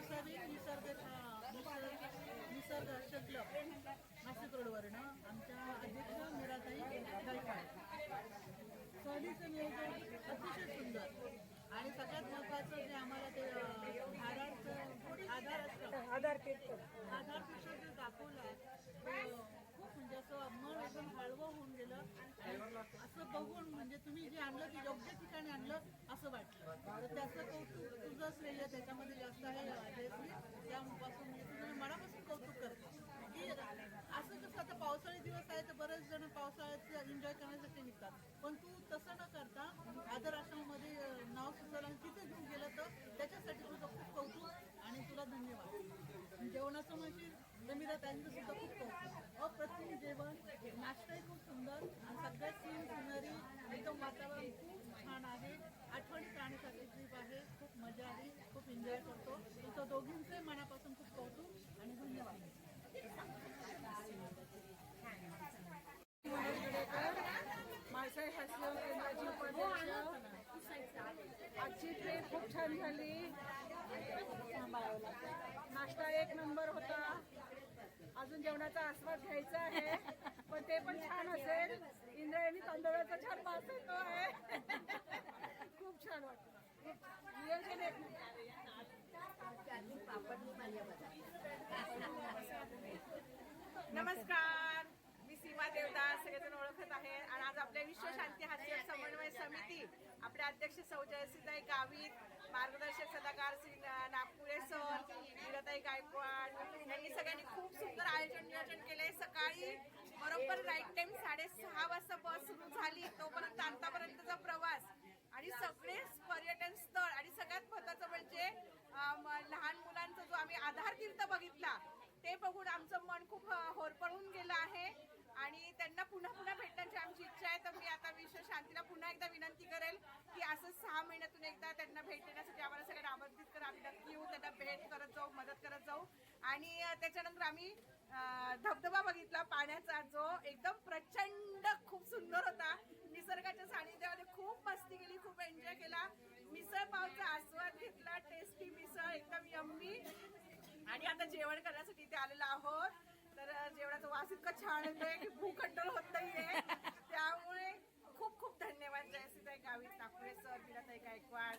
गोसावी निसर्ग निसर्ग क्लब नाशिक रोडवरनं आमच्या अध्यक्ष मीराताई गायकवाड. सहलीचं नियोजन अतिशय सुंदर. आणि सगळ्यात महत्त्वाचं जे आम्हाला ते आधारचं आधार असतं. आधार आधारपेक्षा जे दाखवलं आहे ते खूप म्हणजे असं मन एकदम हळवं होऊन गेलं आणि असं बघून म्हणजे तुम्ही जे आणलं ते योग्य ठिकाणी आणलं असं वाटलं. तर त्याचं कौतुक तुझं श्रेय त्याच्यामध्ये जास्त आहे त्यापासून म्हणजे तुझं मनापासून कौतुक करतो. की असं कसं आता पावसाळी दिवस आहे तर बरेच जण पावसाळ्यात एन्जॉय करण्यासाठी निघतात. पण तू तसं न करता आदर आश्रममध्ये नाव सुचवलं आणि तिथे घेऊन गेलं तर त्याच्यासाठी तुझं खूप कौतुक आणि तुला धन्यवाद. जेवणाचं म्हणशील तर मी त्यांचं सुद्धा खूप कौतुक अप्रतिम जेवण. नाश्ताही खूप सुंदर. आणि सगळ्यात सीन सिनरी एकदम वातावरण खूप छान आहे. आठवणी राहण्यासाठी ट्रीप आहे. खूप मजा आली. खूप एन्जॉय करतो. तुमचं दोघींचे मनापासून खूप कौतुक आणि धन्यवाद. केंद्राची उपाध्यक्ष आजची ट्रेन खूप छान झाली. नाश्ता एक नंबर होता. अजून जेवणाचा आस्वाद घ्यायचा आहे. पण ते पण छान असेल. इंद्रायणी तांदळाचा छान वास येतो आहे. खूप छान वाटतं. नियोजन एक. नमस्कार. मी सीमा देवदास सगळेजण ओळखत आहे आज आपल्या विश्व शांती हास्य समन्वय समिती आपल्या अध्यक्ष सौ जयसिताई गावित मार्गदर्शक सदाकार श्री नागपुरे सर मीराताई गायकवाड यांनी सगळ्यांनी खूप सुंदर आयोजन नियोजन केले सकाळी बरोबर राईट टाइम साडेसहा वाजता बस सुरू झाली. तोपर्यंत आतापर्यंतचा प्रवास आणि सगळेच पर्यटन स्थळ आणि सगळ्यात महत्वाचं म्हणजे लहान मुलांचा जो आम्ही आधार तीर्थ बघितला ते बघून आमचं मन खूप होरपळून गेलं आहे. आणि त्यांना पुन्हा पुन्हा भेटण्याची आमची इच्छा आहे. तर मी आता विश्व शांतीला पुन्हा एकदा विनंती करेल की असं सहा महिन्यातून एकदा त्यांना भेट देण्यासाठी आम्हाला सगळ्यांना आमंत्रित करा. आम्ही नक्की येऊ त्यांना भेट करत जाऊ मदत करत जाऊ. आणि त्याच्यानंतर आम्ही धबधबा बघितला पाण्याचा जो एकदम प्रचंड खूप सुंदर होता. निसर्गाच्या सानिध्यामध्ये खूप मस्ती केली खूप एन्जॉय केला. मिसळ पावचा आस्वाद घेतला टेस्टी मिसळ एकदम यम्मी. आणि आता जेवण करण्यासाठी इथे आलेलो आहोत. जेवणाचा वास इतका छान येतोय की भू कंट्रोल होत नाहीये. त्यामुळे खूप खूप धन्यवाद जयसीताई गावी नागपुरे सर मीराताई गायकवाड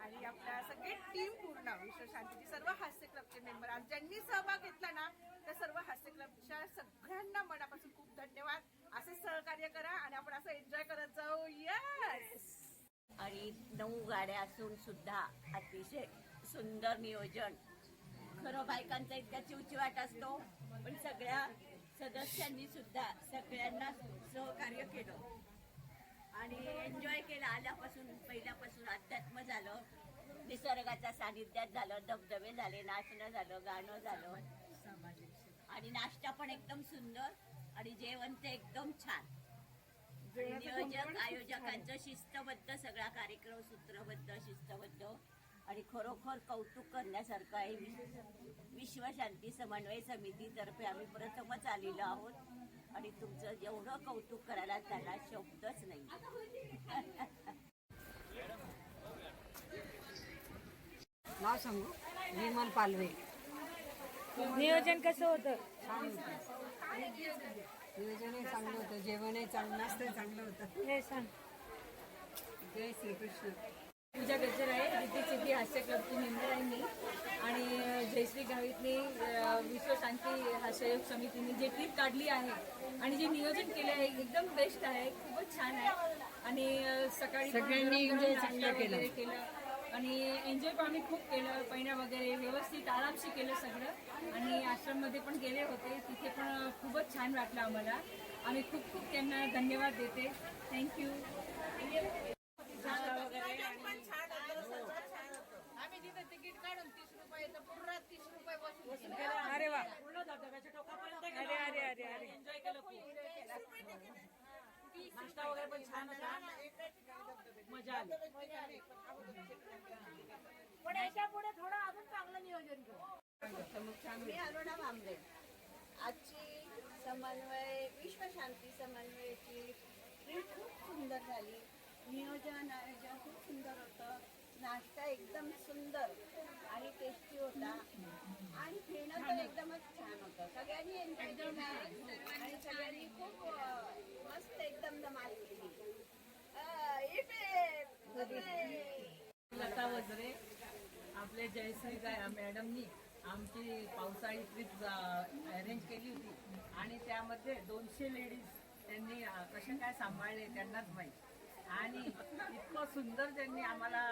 आणि आपल्या सगळे टीम पूर्ण विश्व शांतीची सर्व हास्य क्लबचे मेंबर आज ज्यांनी सहभाग घेतला ना त्या सर्व हास्य क्लबच्या सगळ्यांना मनापासून खूप धन्यवाद. असे सहकार्य करा आणि आपण असं एन्जॉय करत जाऊ. यस आणि नऊ गाड्या असून सुद्धा अतिशय सुंदर नियोजन. खरं बायकांचा इतका चिवचिवाट असतो. पण सगळ्या सदस्यांनी सुद्धा सगळ्यांना सहकार्य केलं. आणि एन्जॉय केलं. आल्यापासून पहिल्यापासून अध्यात्म झालं. निसर्गाच्या सानिध्यात झालं. धबधबे झाले नाचणं झालं गाणं झालं. आणि नाश्ता पण एकदम सुंदर आणि जेवण ते एकदम छान. नियोजक आयोजकांचं शिस्तबद्ध सगळा कार्यक्रम सूत्रबद्ध शिस्तबद्ध. आणि खरोखर कौतुक करण्यासारखं आहे. विश्व- विश्व शांती समन्वय समितीतर्फे आम्ही प्रथमच आलेलो आहोत. आणि तुमचं जेवढं कौतुक करायला त्याला शब्दच नाही. नाव सांगू? विमल पालवे. नियोजन कसं होतं. नियोजनही चांगलं होतं. जेवणही चांगलं नाश्ताही चांगलं होतं. हे सांग. जय श्रीकृष्ण. पूजा गज्जर आहे रिद्धी सिद्धी हास्य क्लबची मेंबर आहे मी. आणि जयश्री गावितने विश्व शांती हास्ययोग समितीने जे ट्रिप काढली आहे आणि जे नियोजन केले आहे एकदम बेस्ट आहे खूपच छान आहे. आणि सकाळी सगळ्यांनी नाश्ता चांगलं केलं. केलं. आणि एन्जॉय पण आम्ही खूप केलं पैण्या वगैरे व्यवस्थित आरामशी केलं सगळं. आणि आश्रममध्ये पण गेले होते तिथे पण खूपच छान वाटलं आम्हाला. आम्ही खूप खूप त्यांना धन्यवाद देते. थँक्यू आम्ही तिथे तिकीट काढून तीस रुपये तर पूर्ण तीस रुपये बसून अरे वा. अरे अरे अरे अरे. एन्जॉय केलं खूप नाश्ता वगैरे पण छान होता. मजा आली. पण याच्यापुढे थोडं अजून चांगलं नियोजन करू. मी अरुणा भांबरे आजची समन्वय विश्व शांती समन्वयाची ट्रीप खूप सुंदर झाली. नियोजन आयोजन खूप सुंदर होतं. नाश्ता एकदम सुंदर आणि टेस्टी होता. आणि फिरणं तर एकदमच छान होतं. सगळ्यांनी एन्जॉय सगळ्यांनी खूप मस्त एकदम धमाल केली. लता वजरे आपले जयश्री मॅडमनी आमची पावसाळी ट्रीप अरेंज केली होती. आणि त्यामध्ये दोनशे लेडीज त्यांनी कसे काय सांभाळले त्यांनाच माहीत. आणि इतकं सुंदर त्यांनी आम्हाला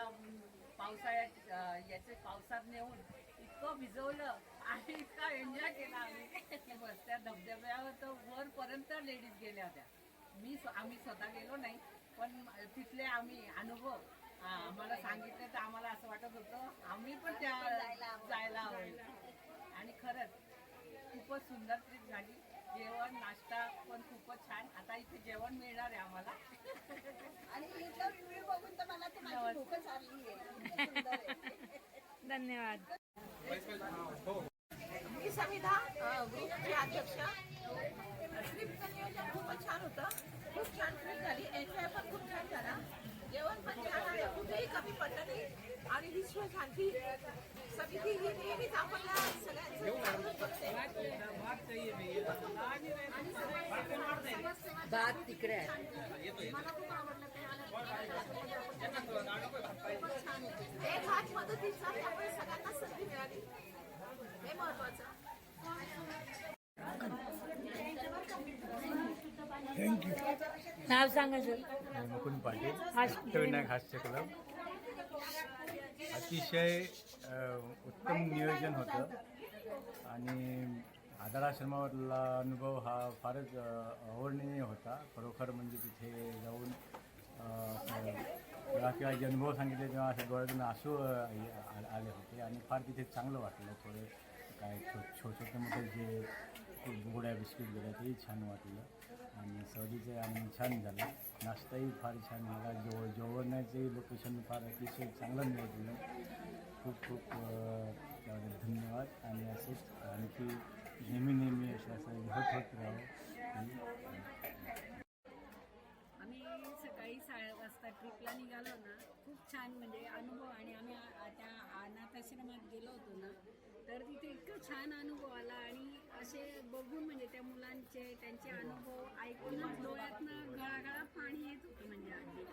पावसाळ्यात याचे पावसात नेऊन इतकं भिजवलं. आणि इतका एन्जॉय केला आम्ही. की बस त्या धबधब्यावर तर वरपर्यंत लेडीज गेल्या होत्या. मी आम्ही स्वतः गेलो नाही पण तिथले आम्ही अनुभव. आम्हाला सांगितलं तर आम्हाला असं वाटत होतं आम्ही पण त्या जायला हवं. आणि खरंच खूपच सुंदर ट्रिप झाली. जेवण नाश्ता पण खूपच छान. आता इथे जेवण मिळणार आहे आम्हाला. आणि बघून तर मला धन्यवाद. मी सविधा ग्रुपची अध्यक्ष. ट्रिपचं नियोजन खूपच छान होतं. खूप छान ट्रिप झाली. एन्जॉय पण खूप छान झाला. जेवण पण छान आहे. कुठेही कमी पडलं नाही. आणि विश्व शांती समिती ही नेहमीच आपल्या सगळ्यांचं बघते. तिकडे आहे. मला खूप आवडलं ते आलं. एक हात. मदतीचा त्यामुळे सगळ्यांना मिळाली हे महत्वाचं नाव सांगा सर. मुकुंद पाटील अष्टविनायक हास्य क्लब. अतिशय उत्तम नियोजन होतं. आणि आधार आश्रमावरला अनुभव हा फारच अवर्णनीय होता. खरोखर म्हणजे तिथे जाऊन किंवा जे अनुभव सांगितले तेव्हा असे डोळ्यातून आसू आ- आले होते. आणि फार तिथे चांगलं वाटलं. थोडे काय छो छोटे मोठे जे गोड्या बिस्किट गेल्या तेही छान वाटलं. आणि सहजीचं आणि छान झालं. नाश्ताही फार छान झाला. जेव जेवणाचंही लोकेशन फार अतिशय चांगलं मिळालं. खूप खूप त्याबद्दल धन्यवाद. आणि असेच आणखी नेहमी नेहमी असं असं होत होत राहावं. सकाळी साडे वाजता ट्रिपला निघालो ना खूप छान म्हणजे अनुभव आणि आम्ही त्या अनाथ आश्रमात गेलो होतो ना तर तिथे इतकं छान अनुभव आला आणि असे बघून म्हणजे त्या मुलांचे त्यांचे अनुभव ऐकूनच डोळ्यातनं गळागळा पाणी येत होतं म्हणजे आधी.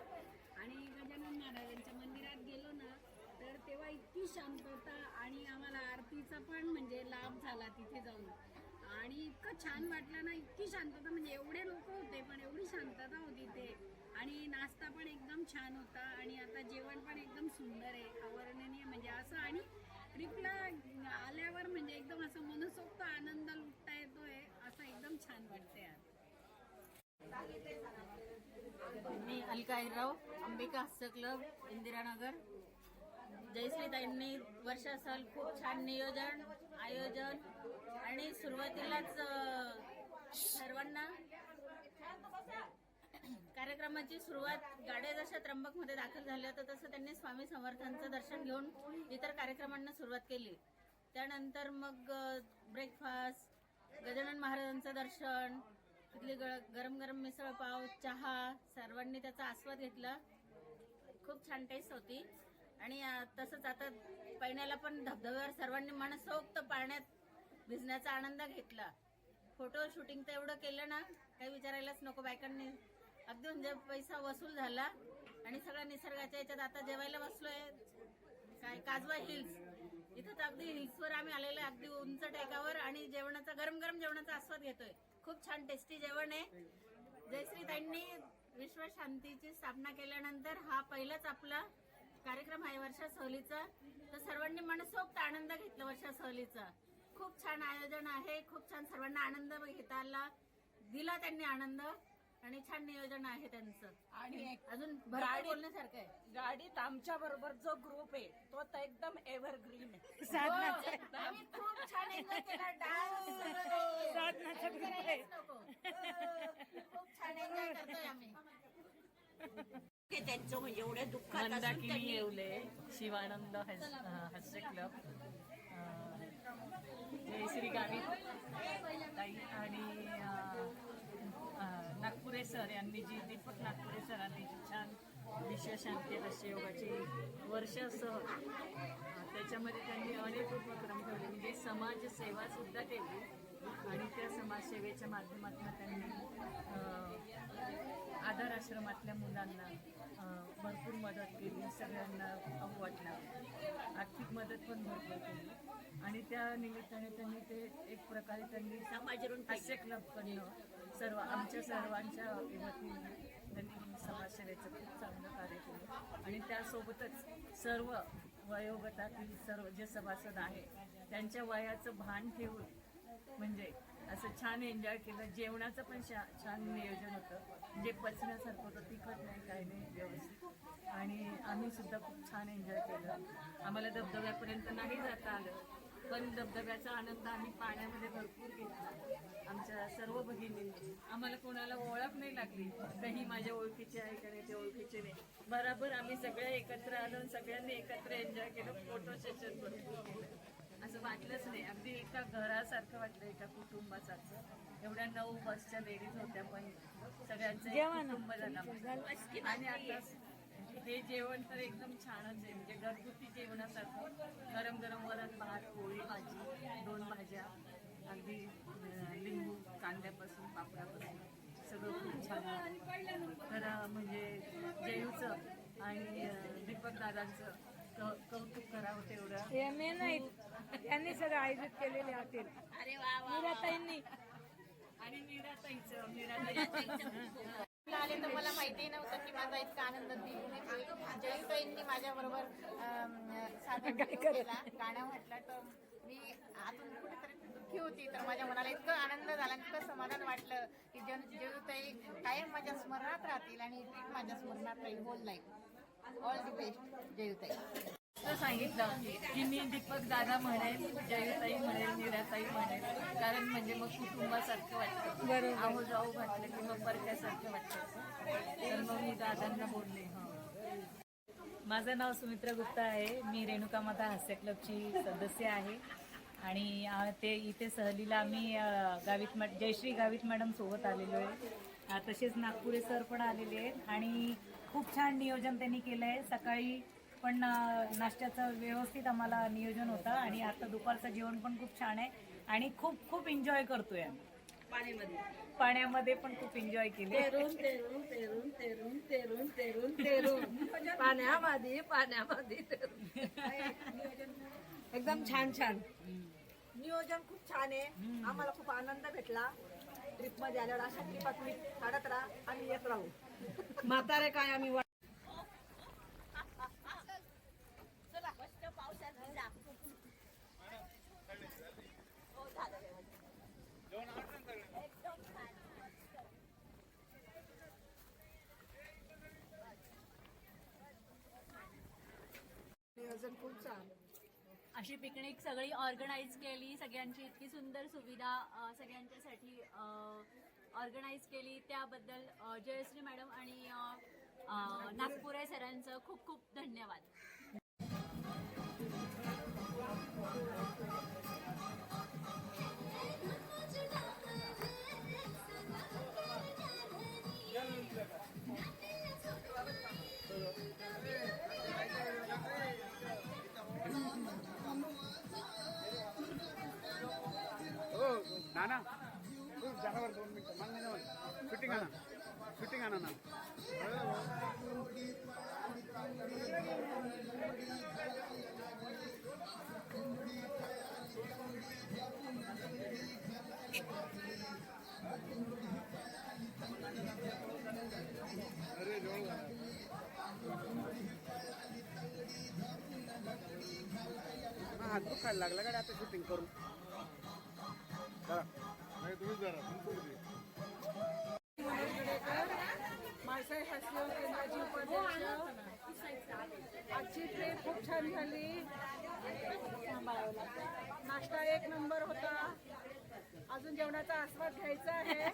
आणि गजानन महाराजांच्या मंदिरात गेलो ना तर तेव्हा इतकी शांतता आणि आम्हाला आरतीचा पण म्हणजे लाभ झाला तिथे जाऊन. इतकं छान वाटलं ना इतकी शांतता म्हणजे एवढे लोक होते पण एवढी शांतता होती ते. आणि नाश्ता पण एकदम छान होता आणि आता जेवण पण एकदम सुंदर आहे अवर्णनीय म्हणजे असं आणि ट्रिपला आल्यावर म्हणजे एकदम असं मनसोक्त आनंद लुटता येतोय असं एकदम छान वाटते मी अलका हिराव अंबिका हास्य क्लब इंदिरानगर जयश्रीताईंनी वर्षा सल खूप छान नियोजन आयोजन. आणि सुरुवातीलाच सर्वांना कार्यक्रमाची सुरुवात गाड्या जशा त्र्यंबकमध्ये दाखल झाल्या तर तसं त्यांनी स्वामी समर्थांचं दर्शन घेऊन इतर कार्यक्रमांना सुरुवात केली. त्यानंतर मग ब्रेकफास्ट गजानन महाराजांचं दर्शन तिथली गरम गरम मिसळ पाव चहा सर्वांनी त्याचा आस्वाद घेतला. खूप छान टेस्ट होती. आणि तसंच आता पैण्याला पण धबधब्यावर सर्वांनी मनसोक्त पाण्यात भिजण्याचा आनंद घेतला. फोटो शूटिंग तर एवढं केलं ना काही विचारायलाच नको बायकांनी. अगदी म्हणजे पैसा वसूल झाला आणि सगळ्या निसर्गाच्या याच्यात आता जेवायला बसलोय. काय काजवा हिल्स. इथं तर अगदी हिल्सवर आम्ही आलेलो आहे, अगदी उंच टेकावर आणि जेवणाचा गरम गरम जेवणाचा आस्वाद घेतोय. खूप छान टेस्टी जेवण आहे. जयश्रीताईंनी विश्व शांतीची स्थापना केल्यानंतर हा पहिलाच आपला कार्यक्रम आहे वर्षा सहलीचा. तर सर्वांनी मनसोक्त आनंद घेतला वर्षा सहलीचा. खूप छान आयोजन आहे. खूप छान सर्वांना आनंद घेता आला दिला त्यांनी आनंद. आणि छान नियोजन आहे त्यांचं. आणि अजून भरपूर बोलण्यासारखं आहे. गाडीत आमच्या बरोबर जो ग्रुप आहे तो तर एकदम एव्हरग्रीन आहे. हो, आम्ही खूप छान एन्जॉय केला. डान्स खूप छान एन्जॉय करतोय आम्ही. त्यांचं म्हणजे एवढ्या दुःखात असून मंदाकिनी त्यांनी येवले. शिवानंद हास- अं, हास्य क्लब. अं, जयश्री गावित ताई आणि अं, अं, नागपुरे सर यांनी जी दीपक नागपुरे सरांनी जी छान विश्वशांती हास्य योगाची वर्षासह अं, त्याच्यामध्ये त्यांनी अनेक उपक्रम ठेवले म्हणजे समाजसेवा सुद्धा केली. आणि त्या समाजसेवेच्या माध्यमातून त्यांनी अ, आधार आश्रमातल्या मुलांना भरपूर मदत केली सगळ्यांना खाऊ वाटला आर्थिक मदत पण भरपूर केली. आणि त्या निमित्ताने त्यांनी ते एक प्रकारे त्यांनी समाजरून हास्य करणं सर्व आमच्या सर्वांच्या वतीने त्यांनी समाजसेवेचं खूप चांगलं कार्य केलं. आणि त्यासोबतच सर्व वयोगटातील सर्व जे सभासद आहे त्यांच्या वयाचं भान ठेवून म्हणजे असं छान एन्जॉय केलं. जेवणाचं पण छा छान नियोजन होतं. जे पचण्यासारखं होतं तिखट नाही काही नाही व्यवस्थित. आणि आम्ही सुद्धा खूप छान एन्जॉय केलं. आम्हाला धबधब्यापर्यंत नाही जाता आलं. पण धबधब्याचा आनंद आम्ही पाण्यामध्ये भरपूर घेतला. आमच्या सर्व भगिनींनी आम्हाला कोणाला ओळख नाही लागली. काही माझ्या ओळखीचे आहे का नाही ते ओळखीचे नाही. बराबर आम्ही सगळे एकत्र आलो आणि सगळ्यांनी एकत्र एन्जॉय केलं. फोटो सेशन भरपूर. केलं असं वाटलंच नाही. अगदी एका घरासारखं वाटलं एका कुटुंबासारखं. एवढ्या नऊ बसच्या लेडीज होत्या पण सगळ्यांचं एक कुटुंब झालं. आणि आता हे जेवण तर एकदम छानच आहे. म्हणजे घरगुती जेवणासारखं. गरम गरम वरण भात पोळी भाजी दोन भाज्या. अगदी लिंबू कांद्यापासून पापडापासून. सगळं खूप छान. तर म्हणजे जयूचं आणि दीपक दादांचं कौतुक करावं तेवढं. त्यांनी सगळं आयोजित केलेले होते अरे वा वा मीराताईंनी. आणि मीराताईचं मीराताईचं. आले तर मला माहिती नव्हतं की माझा इतका आनंद होईल जयताईंनी माझ्याबरोबर साधन केला गाणं म्हटलं तर मी आतून कुठेतरी दुःखी होती. तर माझ्या मनाला इतकं आनंद झाला इतकं समाधान वाटलं की जन जयताई कायम माझ्या स्मरणात राहतील आणि माझ्या स्मरणात राहील. Whole life all the best जयताई असं सांगितलं की मी दीपक दादा म्हणेल जयताई म्हणेल मीराताई म्हणेल कारण म्हणजे मग कुटुंबासारखं वाटतं. बरोबर. आहो जाऊ घातलं की मग परक्यासारखं वाटतं. तर मग मी दादांना बोलले हं. माझं नाव सुमित्रा गुप्ता आहे. मी रेणुका माता हास्य क्लबची सदस्य आहे. आणि ते इथे सहलीला आम्ही गावित मॅ जयश्री गावित मॅडम सोबत आलेलो आहे. तसेच नागपुरे सर पण आलेले आहेत. आणि खूप छान नियोजन त्यांनी केलं आहे सकाळी पण नाश्त्याचं व्यवस्थित आम्हाला नियोजन होतं आणि आता दुपारचं जेवण पण खूप छान आहे आणि खूप खूप एन्जॉय करतोय आम्ही. पाण्यामध्ये. पाण्यामध्ये पण खूप एन्जॉय केले. तेरून तेरून तेरून तेरून तेरून तेरून तेरून. पाण्यामध्ये पाण्यामध्ये तेरून. एकदम छान छान. नियोजन खूप छान आहे. आम्हाला खूप आनंद भेटला. ट्रिपमध्ये आल्यावर अशा ट्रिपात मी काढत राहा आम्ही येत राहू. म्हातारे काय आम्ही वा- चला मस्त पावसात भिजा. हो, झालं व्यवस्थित. एकदम छान. नियोजन अशी पिकनिक सगळी ऑर्गनाईज केली सगळ्यांची इतकी सुंदर सुविधा सगळ्यांच्यासाठी ऑर्गनाईज केली. त्याबद्दल जयश्री मॅडम आणि नागपुरे सरांचं खूप खूप धन्यवाद. आणा शूटिंग आणा ना. अरे हा, हात दुखायला लागला गाडी आता शूटिंग करून. करा नाही तुम्हीच जरा आजची ट्रेन खूप छान झाली. नाश्ता एक नंबर होता. अजून जेवणाचा आस्वाद घ्यायचा आहे.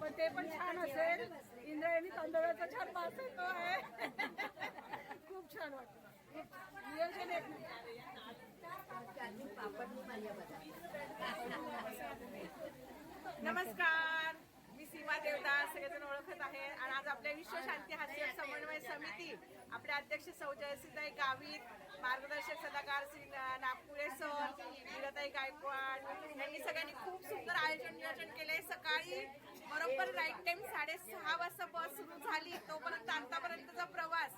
पण ते पण छान असेल. इंद्रायणी तांदळाचा छान वास येतो आहे. खूप छान वाटतं नियोजन एक नमस्कार. देवता सगळेजण ओळखत आहे. आणि आज आपल्या विश्व शांती हास्य समन्वय समिती आपल्या अध्यक्ष सौ जयसिताई गावित मार्गदर्शक सल्लागार श्री नागपुरे सर मीराताई गायकवाड यांनी सगळ्यांनी खूप सुंदर आयोजन नियोजन केले सकाळी बरोबर राईट टाइम साडेसहा वाजता बस सुरू झाली. तोपर्यंत आतापर्यंतचा प्रवास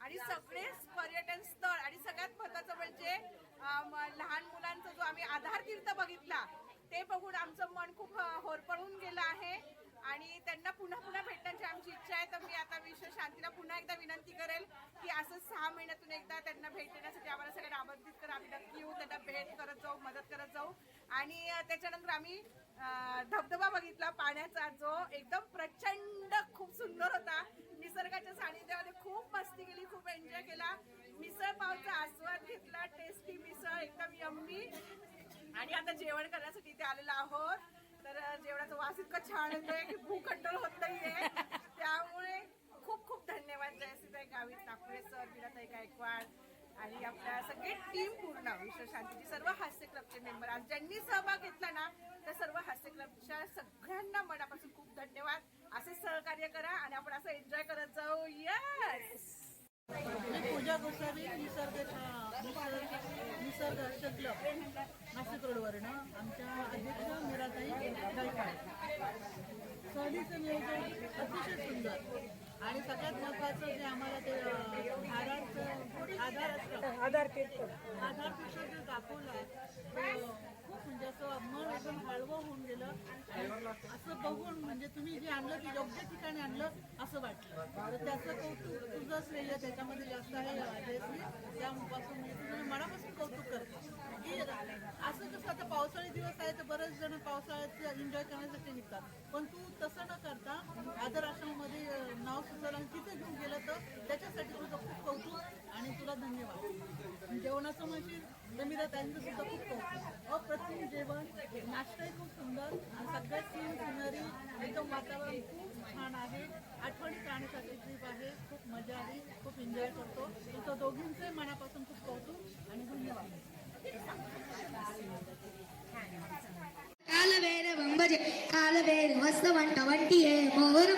आणि सगळेच पर्यटन स्थळ आणि सगळ्यात महत्वाचं म्हणजे अं, म- लहान मुलांचा जो आम्ही आधार तीर्थ बघितला ते बघून आमचं मन खूप अं, होरपळून गेलं आहे आणि त्यांना पुन्हा पुन्हा भेटण्याची आमची इच्छा आहे तर मी आता विश्व शांतीला पुन्हा एकदा विनंती करेल की असं सहा महिन्यातून एकदा त्यांना भेट देण्यासाठी आम्हाला सगळ्यांना आमंत्रित करा आम्ही नक्की हेल्प करत जाऊ मदत करत जाऊ. आणि त्याच्यानंतर आम्ही धबधबा बघितला पाण्याचा जो एकदम प्रचंड खूप सुंदर होता. निसर्गाच्या सानिध्यामध्ये खूप मस्ती केली खूप एन्जॉय केला. मिसळ पावचा आस्वाद घेतला टेस्टी मिसळ एकदम यम्मी आणि आता जेवण करण्यासाठी इथे आलेलो आहोत. तर जेवणाचा वास इतका छान येतोय की भूक कंट्रोल होत नाहीये त्यामुळे खूप खूप धन्यवाद जयसीताई गावित नागपुरे सर मीराताई गायकवाड आणि आपल्या सगळी टीम पूर्ण विश्व शांतीची सर्व हास्य क्लबचे मेंबर आज ज्यांनी सहभाग घेतला ना त्या सर्व हास्य क्लबच्या सगळ्यांना मनापासून खूप धन्यवाद. असे सहकार्य करा आणि आपण असं एन्जॉय करत जाऊ. यस मी पूजा गोसावी निसर्ग निसर्ग क्लब नाशिक रोडवरनं आमच्या अध्यक्ष मीराताई गायकवाड सहलीचं नियोजन अतिशय सुंदर. आणि सगळ्यात महत्त्वाचं जे आम्हाला ते आधारचं आधार असतं. आधार आधार जे दाखवलं आहे खूप म्हणजे असं मन एकदम हळवं होऊन गेलं. असं बघून म्हणजे तुम्ही जे आणलं ते योग्य ठिकाणी आणलं असं वाटलं. तर त्याचं कौतुक तुझं श्रेय त्याच्यामध्ये जास्त आहे त्यापासून मी तुझं मनापासून कौतुक करते की असं कसं आता पावसाळी दिवस आहे तर बरेच जण पावसाळ्यात एन्जॉय करण्यासाठी निघतात. पण तू तसं न करता आदर आश्रममध्ये नाव सुचवलं तिथे घेऊन गेलं तर त्याच्यासाठी तुझं खूप कौतुक आणि तुला धन्यवाद. जेवणाचं म्हणजे तर त्यांचं सुद्धा खूप कौतुक. अप्रतिम जेवण. नाश्ताही खूप सुंदर आणि सगळ्यात सीन सिनरी एकदम वातावरण खूप छान आहे. आठवणी काढण्यासाठी ट्रीप आहे. खूप मजा आली. खूप एन्जॉय करतो. तुमचं दोघींचे मनापासून खूप कौतुक आणि धन्यवाद. म्हणजे कालभैरवं भजे कालभैरवस्तवंट वंटिये मोर.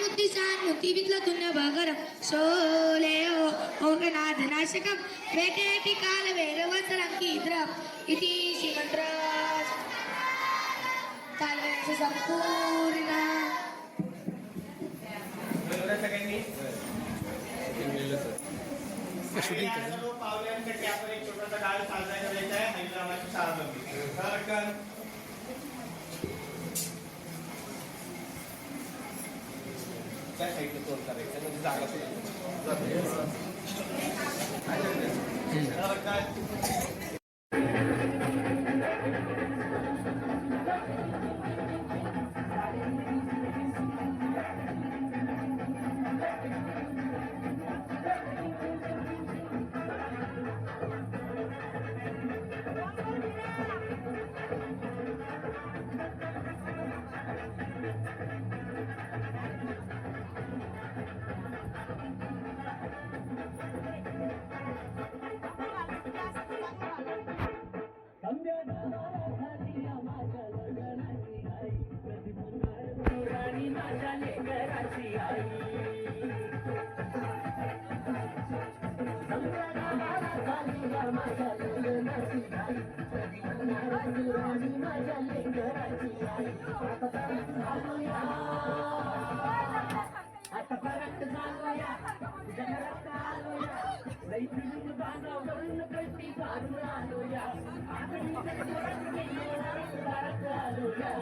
मुक्ती शान्मुक्ति तुन्य भगर शोले ओ ओगनाथ नाशकं वेटेति कालभैरवसरङ्कीद्र इति श्रीमन्त्र कालभैरवस्य सम्पूर्ण सर्व पावल्यांसाठी आपण एक छोटासा डाळ साजरा करायचा आहे हैदराबादची शाळामध्ये त्या साईडने तोड करायचं म्हणजे जागा आतापर्यंत जाऊया जगरात आलोया लैत्रीन बांधावरून कट्टी काढून आलोया आगळी जगरात आलोया